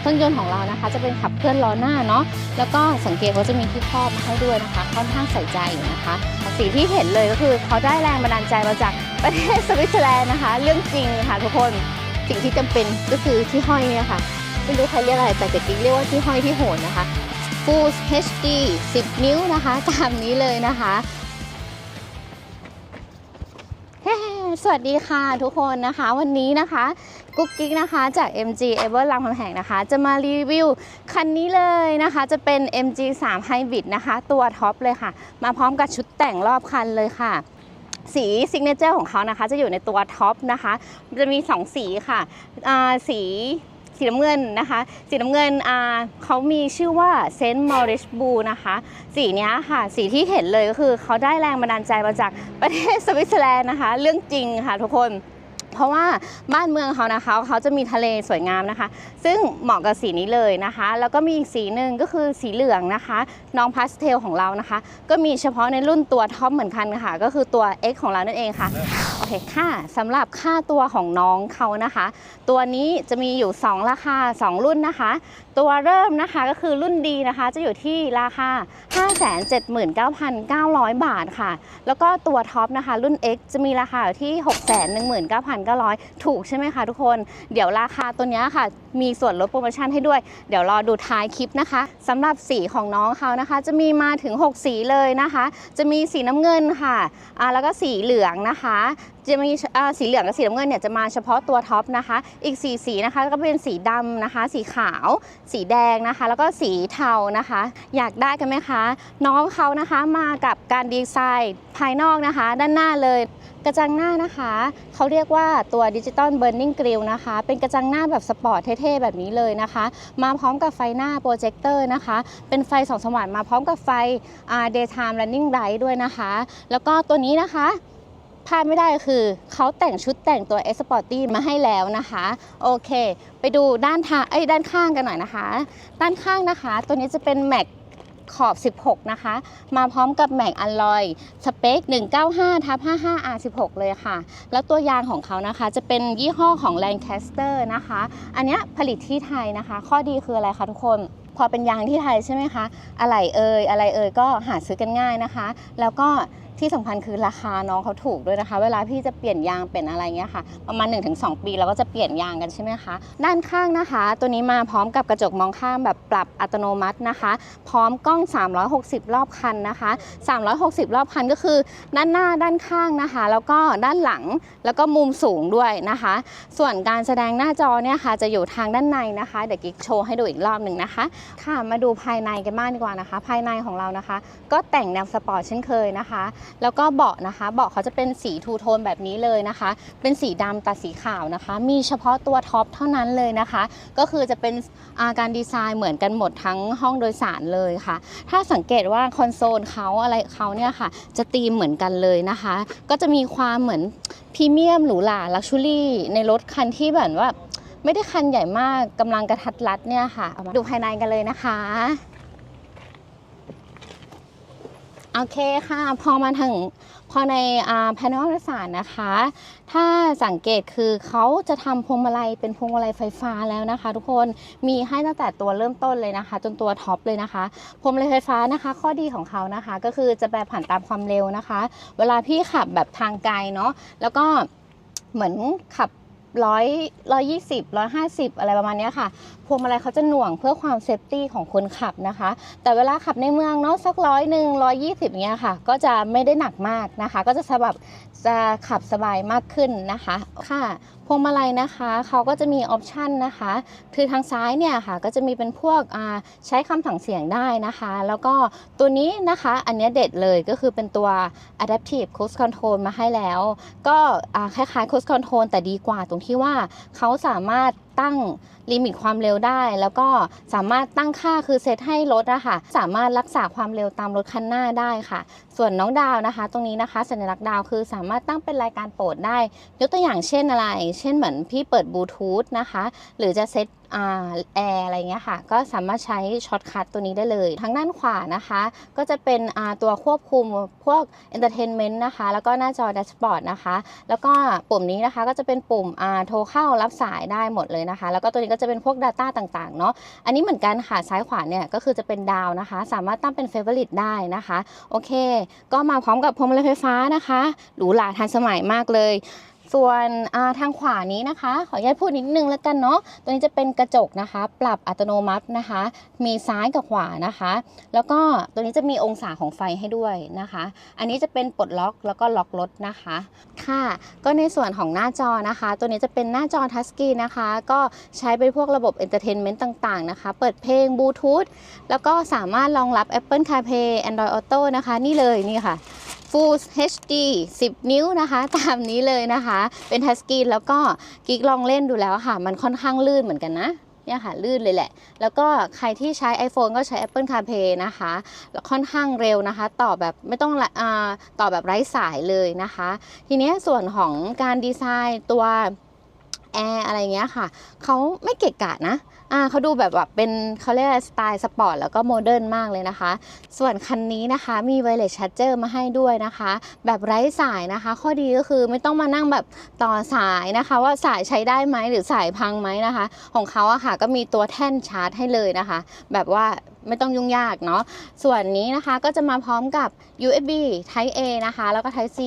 เครื่องยนต์ของเรานะคะ จะเป็นขับเคลื่อนล้อหน้าเนาะแล้วก็สังเกตว่าจะมีที่ครอบมาให้ด้วยนะคะค่อนข้างใส่ใจนะคะสีที่เห็นเลยก็คือเขาได้แรงบันดาลใจมาจากประเทศสวิตเซอร์แลนด์นะคะ เรื่องจริงค่ะทุกคนสิ่งที่จำเป็นก็คือที่ห้อยเนี่ยค่ะไม่รู้ใครเรียกอะไรแต่เด็กๆเรียกว่าที่ห้อยที่โหนนะคะ Full HD 10 นิ้วนะคะตามนี้เลยนะคะเฮ้ สวัสดีค่ะทุกคนนะคะ วันนี้นะคะกุ๊กกิ๊กนะคะจาก MG e v e r รามคำแหงนะคะ จะมารีวิวคันนี้เลยนะคะ จะเป็น MG 3 Hybrid นะคะ ตัวท็อปเลยค่ะ มาพร้อมกับชุดแต่งรอบคันเลยค่ะสีซิกเนเจอร์ของเขานะคะ จะอยู่ในตัวท็อปนะคะ จะมี 2 สีค่ะสี สีน้ำเงินนะคะ สีน้ำเงินอ่าเขามีชื่อว่าเซนต์มอริชบูนะคะ สีนี้ค่ะ สีที่เห็นเลยก็คือเขาได้แรงบันดาลใจมาจากประเทศสวิตเซอร์แลนด์นะคะ เรื่องจริงค่ะทุกคนเพราะว่าบ้านเมืองเขานะคะเขาจะมีทะเลสวยงามนะคะ ซึ่งเหมาะกับสีนี้เลยนะคะ แล้วก็มีอีกสีหนึ่งก็คือสีเหลืองนะคะ น้องพาสเทลของเรานะคะ ก็มีเฉพาะในรุ่นตัวท็อปเหมือนกันค่ะ ก็คือตัว X ของเรานั่นเองค่ะ เคค่ะสำหรับค่าตัวของน้องเขานะคะ ตัวนี้จะมีอยู่ 2 ราคา 2 รุ่นนะคะ ตัวเริ่มนะคะก็คือรุ่นดีนะคะ จะอยู่ที่ราคา 579,900 บาทค่ะ แล้วก็ตัวท็อปนะคะ รุ่น X จะมีราคาอยู่ที่ 619,900 ถูกใช่ไหมคะทุกคน เดี๋ยวราคาตัวนี้ค่ะ มีส่วนลดโปรโมชั่นให้ด้วย เดี๋ยวรอดูท้ายคลิปนะคะสำหรับสีของน้องเขานะคะ จะมีมาถึง 6 สีเลยนะคะ จะมีสีน้ำเงินค่ะอ่าแล้วก็สีเหลืองนะคะจะมีสีเหลืองกับสีน้ำเงินเนี่ยจะมาเฉพาะตัวท็อปนะคะ อีกสีสีนะคะก็เป็นสีดำนะคะ สีขาว สีแดงนะคะ แล้วก็สีเทานะคะ อยากได้กันไหมคะ น้องเขานะคะมากับการดีไซน์ภายนอกนะคะ ด้านหน้าเลยกระจังหน้านะคะเขาเรียกว่าตัวดิจิตอลเบิร์นนิ่งกริลนะคะ เป็นกระจังหน้าแบบสปอร์ตเท่ๆ แบบนี้เลยนะคะ มาพร้อมกับไฟหน้าโปรเจคเตอร์นะคะ เป็นไฟสองสว่างมาพร้อมกับไฟอ่า daytime running light ด้วยนะคะ แล้วก็ตัวนี้นะคะ พลาดไม่ได้คือเขาแต่งชุดแต่งตัว e x p o r t y มาให้แล้วนะคะ โอเค ไปดูด้านทางเอ้ยด้านข้างกันหน่อยนะคะ ด้านข้างนะคะ ตัวนี้จะเป็นแม็กขอบ 16 นะคะ มาพร้อมกับแม็กอลลอย สเปค 195ทับ55 R16 เลยค่ะ แล้วตัวยางของเขานะคะ จะเป็นยี่ห้อของ Lancaster นะคะ อันนี้ผลิตที่ไทยนะคะ ข้อดีคืออะไรคะทุกคน พอเป็นยางที่ไทยใช่ไหมคะ อะไรเอ่ยอะไรเอ่ยก็หาซื้อกันง่ายนะคะ แล้วก็ ที่สำคัญคือราคาน้องเขาถูกด้วยนะคะ เวลาพี่จะเปลี่ยนยางเป็นอะไรเงี้ยค่ะ ประมาณ 1-2 ปีเราก็จะเปลี่ยนยางกันใช่ไหมคะด้านข้างนะคะ ตัวนี้มาพร้อมกับกระจกมองข้ามแบบปรับอัตโนมัตินะคะ พร้อมกล้อง 360 รอบคันนะคะ 360 รอบคันก็คือ ด้านหน้าด้านข้างนะคะ แล้วก็ด้านหลังแล้วก็มุมสูงด้วยนะคะ ส่วนการแสดงหน้าจอเนี่ยค่ะจะอยู่ทางด้านในนะคะเดี๋ยวกิ๊กโชว์ให้ดูอีกรอบหนึ่งนะคะ ค่ะมาดูภายในกันบ้างดีกว่านะคะ ภายในของเรานะคะ ก็แต่งแนวสปอร์ตเช่นเคยนะคะแล้วก็เบาะนะคะ เบาะเขาจะเป็นสีทูโทนแบบนี้เลยนะคะ เป็นสีดำตัดสีขาวนะคะ มีเฉพาะตัวท็อปเท่านั้นเลยนะคะ ก็คือจะเป็นอาการดีไซน์เหมือนกันหมดทั้งห้องโดยสารเลยค่ะ ถ้าสังเกตว่าคอนโซลเขาอะไรเขาเนี่ยค่ะ จะตีมเหมือนกันเลยนะคะ ก็จะมีความเหมือนพรีเมียมหรูหราลักชูรี่ในรถคันที่แบบว่าไม่ได้คันใหญ่มากกำลังกระทัดรัดเนี่ยค่ะ ดูภายในกันเลยนะคะ โอเคค่ะ พอมาถึงพอในอ่าภายในห้องโดยสารนะคะ ถ้าสังเกตคือเขาจะทำพวงมาลัยเป็นพวงมาลัยไฟฟ้าแล้วนะคะ ทุกคนมีให้ตั้งแต่ตัวเริ่มต้นเลยนะคะ จนตัวท็อปเลยนะคะพวงมาลัยไฟฟ้านะคะ ข้อดีของเขานะคะ ก็คือจะแปรผันตามความเร็วนะคะ เวลาพี่ขับแบบทางไกลเนาะแล้วก็เหมือนขับ ร้อยร้อยยี่สิบร้อยห้าสิบอะไรประมาณนี้ค่ะ พวงมาลัยเขาจะหน่วงเพื่อความเซฟตี้ของคนขับนะคะ แต่เวลาขับในเมืองเนาะสักร้อยหนึ่งร้อยยี่สิบเงี้ยค่ะ ก็จะไม่ได้หนักมากนะคะ ก็จะสบับ จะขับสบายมากขึ้นนะคะค่ะพวงมาลัยนะคะเขาก็จะมีออปชันนะคะคือทางซ้ายเนี่ยค่ะก็จะมีเป็นพวกอ่าใช้คำสั่งเสียงได้นะคะ แล้วก็ตัวนี้นะคะอันเนี้ยเด็ดเลยก็คือเป็นตัว adaptive cruise control มาให้แล้ว ก็อ่าคล้ายๆ cruise control แต่ดีกว่าตรงที่ว่าเขาสามารถ ตั้งลิมิตความเร็วได้ แล้วก็สามารถตั้งค่าคือเซตให้รถอะค่ะสามารถรักษาความเร็วตามรถคันหน้าได้ค่ะ ส่วนน้องดาวนะคะ ตรงนี้นะคะ สัญลักษณ์ดาวคือสามารถตั้งเป็นรายการโปรดได้ ยกตัวอย่างเช่นอะไร เช่นเหมือนพี่เปิดบลูทูธนะคะ หรือจะเซต แอร์อะไรเงี้ยค่ะ ก็สามารถใช้ช็อตคัทตัวนี้ได้เลย ทางด้านขวานะคะ ก็จะเป็นตัวควบคุมพวก Entertainment นะคะ แล้วก็หน้าจอแดชบอร์ดนะคะ แล้วก็ปุ่มนี้นะคะก็จะเป็นปุ่มโทรเข้ารับสายได้หมดเลยนะคะ แล้วก็ตัวนี้ก็จะเป็นพวก Data ต่างๆเนาะ อันนี้เหมือนกันค่ะ ซ้ายขวาเนี่ยก็คือจะเป็นดาวนะคะ สามารถตั้งเป็น Favorite ได้นะคะ โอเค ก็มาพร้อมกับพวงมาลัยไฟฟ้านะคะ หรูหราทันสมัยมากเลย ส่วนทางขวานี้นะคะ ขออนุญาตพูดนิดนึงแล้วกันเนาะตัวนี้จะเป็นกระจกนะคะ ปรับอัตโนมัตินะคะ มีซ้ายกับขวานะคะ แล้วก็ตัวนี้จะมีองศาของไฟให้ด้วยนะคะ อันนี้จะเป็นปลดล็อกแล้วก็ล็อกรถนะคะ ค่ะ ก็ในส่วนของหน้าจอนะคะ ตัวนี้จะเป็นหน้าจอทัชสกรีนนะคะ ก็ใช้เป็นพวกระบบเอนเตอร์เทนเมนต์ต่างๆนะคะ เปิดเพลงบลูทูธแล้วก็สามารถรองรับ Apple CarPlay Android Auto นะคะ นี่เลยนี่ค่ะ Full HD 10 นิ้วนะคะ ตามนี้เลยนะคะ เป็นทัชสกรีนแล้วก็กิ๊กลองเล่นดูแล้วค่ะ มันค่อนข้างลื่นเหมือนกันนะเนี่ยค่ะลื่นเลยแหละ แล้วก็ใครที่ใช้ iPhone ก็ใช้ Apple CarPlay นะคะ แล้วค่อนข้างเร็วนะคะ ต่อแบบไม่ต้องละอ่าต่อแบบไร้สายเลยนะคะ ทีนี้ส่วนของการดีไซน์ตัวแอร์อะไรเงี้ยค่ะ เขาไม่เกะกะนะ อ่าเขาดูแบบแบบเป็นเขาเรียกสไตล์สปอร์ตแล้วก็โมเดิร์นมากเลยนะคะ ส่วนคันนี้นะคะมีไวเลสชาร์เจอร์มาให้ด้วยนะคะ แบบไร้สายนะคะ ข้อดีก็คือไม่ต้องมานั่งแบบต่อสายนะคะ ว่าสายใช้ได้ไหมหรือสายพังไหมนะคะ ของเขาอะค่ะก็มีตัวแท่นชาร์จให้เลยนะคะ แบบว่า ไม่ต้องยุ่งยากเนาะ ส่วนนี้นะคะก็จะมาพร้อมกับ USB Type A นะคะ แล้วก็ Type C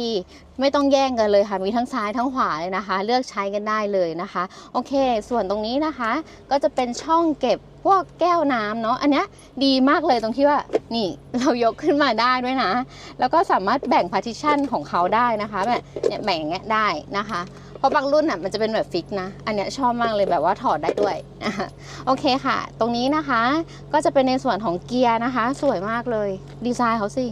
ไม่ต้องแย่งกันเลยค่ะ มีทั้งซ้ายทั้งขวาเลยนะคะ เลือกใช้กันได้เลยนะคะ โอเค ส่วนตรงนี้นะคะ ก็จะเป็นช่องเก็บพวกแก้วน้ำเนาะ อันนี้ดีมากเลยตรงที่ว่า นี่เรายกขึ้นมาได้ด้วยนะ แล้วก็สามารถแบ่ง partition ของเขาได้นะคะแบบเนี่ยแบ่งอย่างเงี้ยได้นะคะ ราะบางรุ่นอะมันจะเป็นแบบฟิกนะ อันเนี้ยชอบมากเลยแบบว่าถอดได้ด้วยโอเคค่ะ ตรงนี้นะคะก็จะเป็นในส่วนของเกียร์นะคะ สวยมากเลยดีไซน์เขาสิ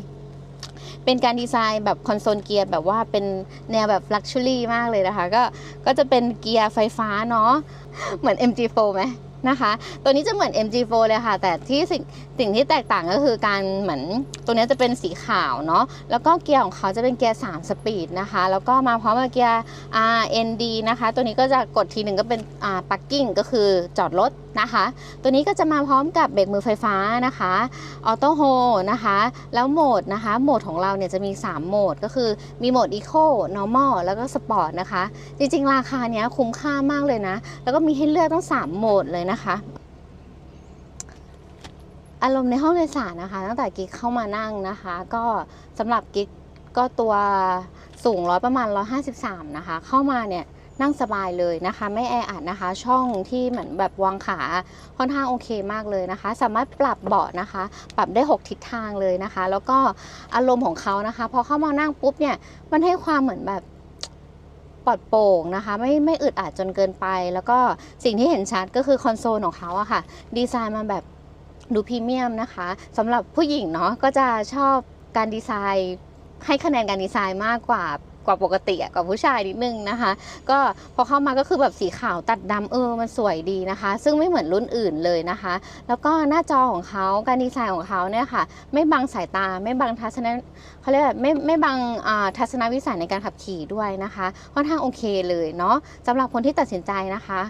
เป็นการดีไซน์แบบคอนโซลเกียร์แบบว่าเป็นแนวแบบลักชัวรี่มากเลยนะคะ ก็ก็จะเป็นเกียร์ไฟฟ้าเนาะเหมือน MG4 ไหม นะคะ ตัวนี้จะเหมือน MG4 เลยค่ะ แต่ที่สิ่งสิ่งที่แตกต่างก็คือการเหมือนตัวนี้จะเป็นสีขาวเนาะ แล้วก็เกียร์ของเขาจะเป็นเกียร์ 3 สปีดนะคะ แล้วก็มาพร้อมกับเกียร์ RND นะคะ ตัวนี้ก็จะกดทีหนึ่งก็เป็นอ่าปักกิ้งก็คือจอดรถนะคะ ตัวนี้ก็จะมาพร้อมกับเบรกมือไฟฟ้านะคะออโต้โฮนะคะ แล้วโหมดนะคะ โหมดของเราเนี่ยจะมี 3 โหมดก็คือมีโหมด Eco Normal แล้วก็ Sport นะคะ จริงๆ ราคาเนี้ยคุ้มค่ามากเลยนะ แล้วก็มีให้เลือกตั้ง 3 โหมดเลยนะคะอารมณ์ในห้องโดยสารนะคะ ตั้งแต่กิ๊กเข้ามานั่งนะคะ ก็สำหรับกิ๊กก็ตัวสูงร้อยประมาณ 153 นะคะ เข้ามาเนี่ย นั่งสบายเลยนะคะ ไม่แออัดนะคะ ช่องที่เหมือนแบบวางขาค่อนข้างโอเคมากเลยนะคะ สามารถปรับเบาะนะคะ ปรับได้ 6 ทิศทางเลยนะคะ แล้วก็อารมณ์ของเขานะคะพอเข้ามานั่งปุ๊บเนี่ยมันให้ความเหมือนแบบปลอดโปร่งนะคะ ไม่ไม่อึดอัดจนเกินไป แล้วก็สิ่งที่เห็นชัดก็คือคอนโซลของเขาอะค่ะ ดีไซน์มาแบบดูพรีเมียมนะคะสำหรับผู้หญิงเนาะก็จะชอบการดีไซน์ให้คะแนนการดีไซน์มากกว่า กว่าปกติอะกว่าผู้ชายนิดนึงนะคะ ก็พอเข้ามาก็คือแบบสีขาวตัดดำเออมันสวยดีนะคะ ซึ่งไม่เหมือนรุ่นอื่นเลยนะคะ แล้วก็หน้าจอของเขาการดีไซน์ของเขาเนี่ยค่ะ ไม่บังสายตาไม่บังทัศนเขาเรียกแบบไม่ไม่บังทัศนวิสัยในการขับขี่ด้วยนะคะ ค่อนข้างโอเคเลยเนาะสำหรับคนที่ตัดสินใจนะคะ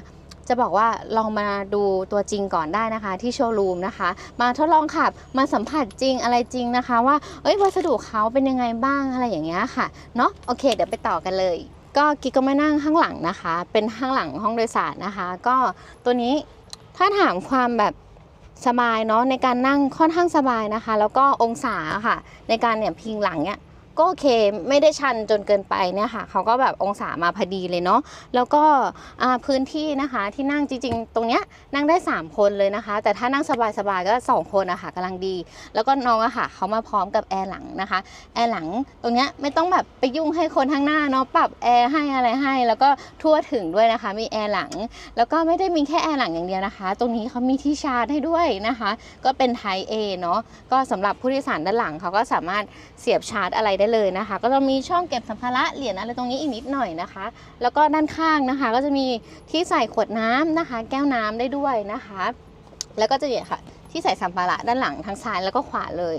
จะบอกว่าลองมาดูตัวจริงก่อนได้นะคะ ที่โชว์รูมนะคะ มาทดลองขับมาสัมผัสจริงอะไรจริงนะคะ ว่าเอ้ยวัสดุเขาเป็นยังไงบ้างอะไรอย่างเงี้ยค่ะเนาะโอเค เดี๋ยวไปต่อกันเลย ก็กิ๊กก็มานั่งข้างหลังนะคะ เป็นข้างหลังห้องโดยสารนะคะ ก็ตัวนี้ถ้าถามความแบบ สบายเนาะในการนั่งค่อนข้างสบายนะคะ แล้วก็องศาค่ะ ในการเนี่ยพิงหลังเนี่ย ก็โอเคไม่ได้ชันจนเกินไปเนี่ยค่ะเขาก็แบบองศามาพอดีเลยเนาะแล้วก็พื้นที่นะคะที่นั่งจริงๆ ตรงเนี้ยนั่งได้ 3 คนเลยนะคะ แต่ถ้านั่งสบายๆก็ 2 คนอะค่ะกำลังดี แล้วก็น้องอะค่ะเขามาพร้อมกับแอร์หลังนะคะแอร์หลังตรงเนี้ยไม่ต้องแบบไปยุ่งให้คนข้างหน้าเนาะปรับแอร์ให้อะไรให้ แล้วก็ทั่วถึงด้วยนะคะ มีแอร์หลัง แล้วก็ไม่ได้มีแค่แอร์หลังอย่างเดียวนะคะ ตรงนี้เขามีที่ชาร์จให้ด้วยนะคะ ก็เป็น Type A เนาะก็สำหรับผู้โดยสารด้านหลังเขาก็สามารถเสียบชาร์จอะไรได้เลยนะคะ ก็จะมีช่องเก็บสัมภาระเหรียญอะไรตรงนี้อีกนิดหน่อยนะคะ แล้วก็ด้านข้างนะคะ ก็จะมีที่ใส่ขวดน้ำนะคะ แก้วน้ำได้ด้วยนะคะ แล้วก็จะเนี่ยค่ะ ที่ใส่สัมภาระด้านหลังทั้งซ้ายแล้วก็ขวาเลย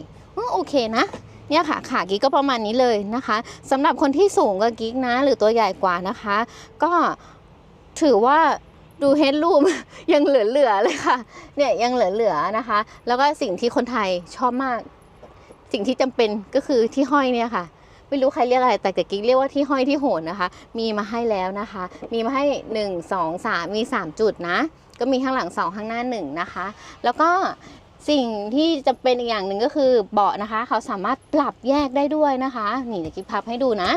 โอเคนะเนี่ยค่ะขากิ๊กก็ประมาณนี้เลยนะคะสำหรับคนที่สูงกว่ากิ๊กนะ หรือตัวใหญ่กว่านะคะ ก็ถือว่าดูเฮดรูมยังเหลือๆเลยค่ะ เนี่ยยังเหลือๆนะคะ แล้วก็สิ่งที่คนไทยชอบมาก สิ่งที่จำเป็นก็คือที่ห้อยเนี่ยค่ะ ไม่รู้ใครเรียกอะไรแต่กิ๊กเรียกว่าที่ห้อยที่โหนนะคะ มีมาให้แล้วนะคะ มีมาให้ 1 2 3 มี 3 จุดนะ ก็มีข้างหลัง 2 ข้างหน้า 1 นะคะ แล้วก็สิ่งที่จะเป็นอีกอย่างหนึ่งก็คือเบาะนะคะ เขาสามารถปรับแยกได้ด้วยนะคะ นี่เดี๋ยวกิ๊กพับให้ดูนะ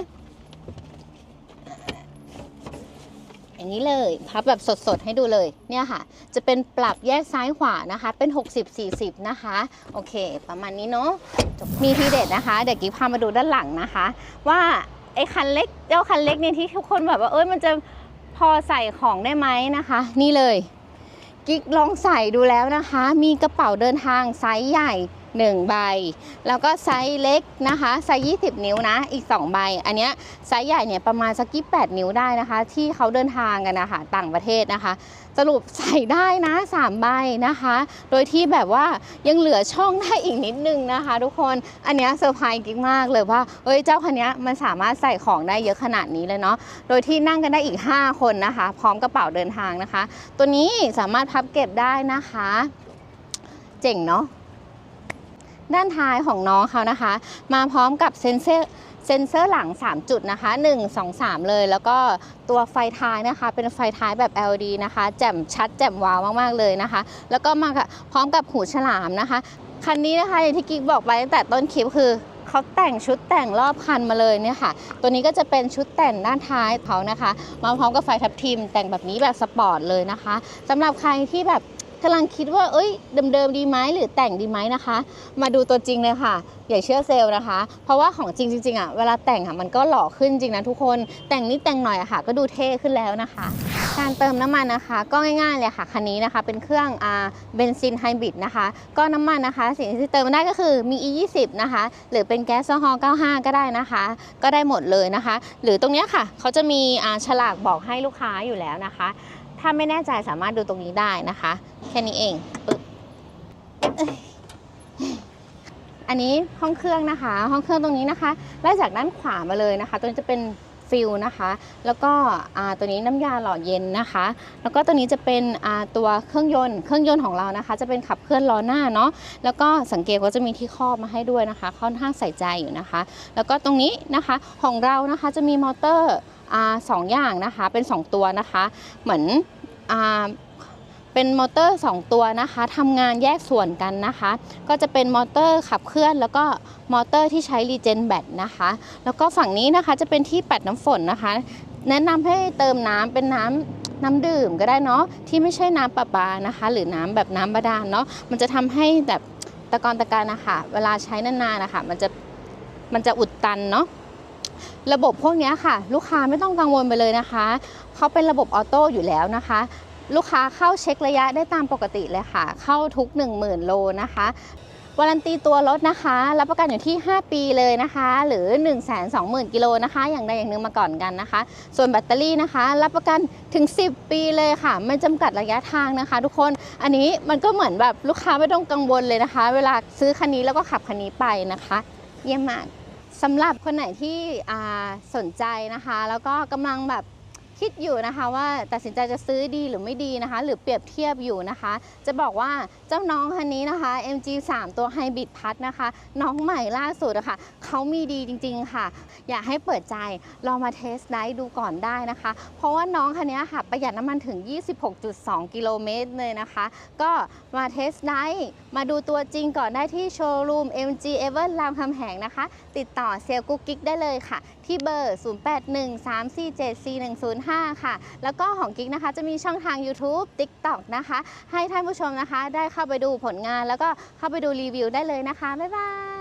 อย่างนี้เลยพับแบบสดๆให้ดูเลยเนี่ยค่ะ จะเป็นปรับแยกซ้ายขวานะคะ เป็น 60-40 นะคะ โอเค ประมาณนี้เนาะมีทีเด็ดนะคะ เดี๋ยวกิ๊พามาดูด้านหลังนะคะ ว่าไอ้คันเล็กเจ้าคันเล็กเนี่ยที่ทุกคนแบบว่าเอ้ยมันจะพอใส่ของได้ไหมนะคะ นี่เลยกิ๊กลองใส่ดูแล้วนะคะ มีกระเป๋าเดินทางไซส์ใหญ่ 1 ใบ แล้วก็ไซส์เล็กนะคะไซส์20 นิ้วนะอีก 2 ใบ อันเนี้ยไซส์ใหญ่เนี่ยประมาณสักกี่8นิ้วได้นะคะ ที่เขาเดินทางกันนะคะต่างประเทศนะคะ สรุปใส่ได้นะ 3 ใบนะคะ โดยที่แบบว่ายังเหลือช่องได้อีกนิดนึงนะคะ ทุกคนอันเนี้ยเซอร์ไพรส์กิ๊กมากเลยว่าเอ้ยเจ้าคันเนี้ยมันสามารถใส่ของได้เยอะขนาดนี้เลยเนาะโดยที่นั่งกันได้อีก 5 คนนะคะ พร้อมกระเป๋าเดินทางนะคะ ตัวนี้สามารถพับเก็บได้นะคะ เจ๋งเนาะ ด้านท้ายของน้องเขานะคะ มาพร้อมกับเซ็นเซอร์เซ็นเซอร์หลัง 3 จุดนะคะ 1 2 3 เลย แล้วก็ตัวไฟท้ายนะคะ เป็นไฟท้ายแบบ LED นะคะ แจ่มชัดแจ่มว้าวมาก ๆ เลยนะคะ แล้วก็มาพร้อมกับหูฉลามนะคะ คันนี้นะคะอย่างที่กิ๊กบอกไปตั้งแต่ต้นคลิปคือเขาแต่งชุดแต่งรอบคันมาเลยเนี่ยค่ะ ตัวนี้ก็จะเป็นชุดแต่งด้านท้ายเขานะคะ มาพร้อมกับไฟทับทิมแต่งแบบนี้แบบสปอร์ตเลยนะคะสำหรับใครที่แบบ กำลังคิดว่าเอ้ยเดิมๆดีไหมหรือแต่งดีไหมนะคะ มาดูตัวจริงเลยค่ะ อย่าเชื่อเซลล์นะคะ เพราะว่าของจริงจริงๆอะเวลาแต่งอะมันก็หล่อขึ้นจริงนะทุกคนแต่งนิดแต่งหน่อยอะค่ะ ก็ดูเท่ขึ้นแล้วนะคะ การเติมน้ำมันนะคะ ก็ง่ายๆเลยค่ะคันนี้นะคะ เป็นเครื่องอ่าเบนซินไฮบริดนะคะ ก็น้ำมันนะคะสิ่งที่เติมได้ก็คือมี E20 นะคะหรือเป็นแก๊สโซฮอล์95 ก็ได้นะคะ ก็ได้หมดเลยนะคะ หรือตรงเนี้ยค่ะเขาจะมีอ่าฉลากบอกให้ลูกค้าอยู่แล้วนะคะ ถ้าไม่แน่ใจสามารถดูตรงนี้ได้นะคะ แค่นี้เองปึ๊บอันนี้ห้องเครื่องนะคะ ห้องเครื่องตรงนี้นะคะไล่จากด้านขวามาเลยนะคะ ตัวนี้จะเป็น ฟิลนะคะ แล้วก็ตัวนี้น้ำยาหล่อเย็นนะคะ แล้วก็ตัวนี้จะเป็นตัวเครื่องยนต์เครื่องยนต์ของเรานะคะ จะเป็นขับเคลื่อนล้อหน้าเนาะแล้วก็สังเกตว่าจะมีที่ครอบมาให้ด้วยนะคะค่อนข้างใส่ใจอยู่นะคะ แล้วก็ตรงนี้นะคะของเรานะคะจะมีมอเตอร์สองอย่างนะคะเป็น 2 ตัวนะคะ เหมือน เป็นมอเตอร์ 2 ตัวนะคะทำงานแยกส่วนกันนะคะ ก็จะเป็นมอเตอร์ขับเคลื่อน แล้วก็มอเตอร์ที่ใช้รีเจนแบตนะคะ แล้วก็ฝั่งนี้นะคะจะเป็นที่ปัดน้ำฝนนะคะ แนะนำให้เติมน้ำเป็นน้ำน้ำดื่มก็ได้เนาะที่ไม่ใช่น้ำประปานะคะ หรือน้ำแบบน้ำบาดาลเนาะมันจะทำให้แบบตะกอนตะการนะคะเวลาใช้นานๆนะคะมันจะมันจะอุดตันเนาะระบบพวกนี้ค่ะ ลูกค้าไม่ต้องกังวลไปเลยนะคะเขาเป็นระบบออโต้อยู่แล้วนะคะ ลูกค้าเข้าเช็คระยะได้ตามปกติเลยค่ะ เข้าทุก 10,000 โลนะคะวารันตีตัวรถนะคะ รับประกันอยู่ที่ 5 ปีเลยนะคะ หรือ 1 2 0 0 0 0 กิโลนะคะ อย่างใดอย่างหนึ่งมาก่อนกันนะคะ ส่วนแบตเตอรี่นะคะ รับประกันถึง 10 ปีเลยค่ะ ไม่จำกัดระยะทางนะคะ ทุกคน อันนี้มันก็เหมือนแบบลูกค้าไม่ต้องกังวลเลยนะคะ เวลาซื้อคันนี้แล้วก็ขับคันนี้ไปนะคะ เยี่ยมมากสำหรับคนไหนที่สนใจนะคะ แล้วก็กำลังแบบ คิดอยู่นะคะว่าตัดสินใจจะซื้อดีหรือไม่ดีนะคะ หรือเปรียบเทียบอยู่นะคะ จะบอกว่าเจ้าน้องคันนี้นะคะ MG 3 ตัวไฮบริดพัทนะคะ น้องใหม่ล่าสุดอะค่ะเขามีดีจริง ๆค่ะ อยากให้เปิดใจลองมาเทสไดดูก่อนได้นะคะ เพราะว่าน้องคันนี้ค่ะ ประหยัดน้ำมันถึง 26.2 กิโลเมตรเลยนะคะ ก็มาเทสไดมาดูตัวจริงก่อนได้ที่โชว์รูม MG e v e r รามคำแหงนะคะ ติดต่อเซลล์กุ๊กกิ๊กได้เลยค่ะที่เบอร์ 0813474105 ค่ะ แล้วก็ของกิ๊กนะคะจะมีช่องทาง YouTube TikTok นะคะ ให้ท่านผู้ชมนะคะ ได้เข้าไปดูผลงาน แล้วก็เข้าไปดูรีวิวได้เลยนะคะ บ๊ายบาย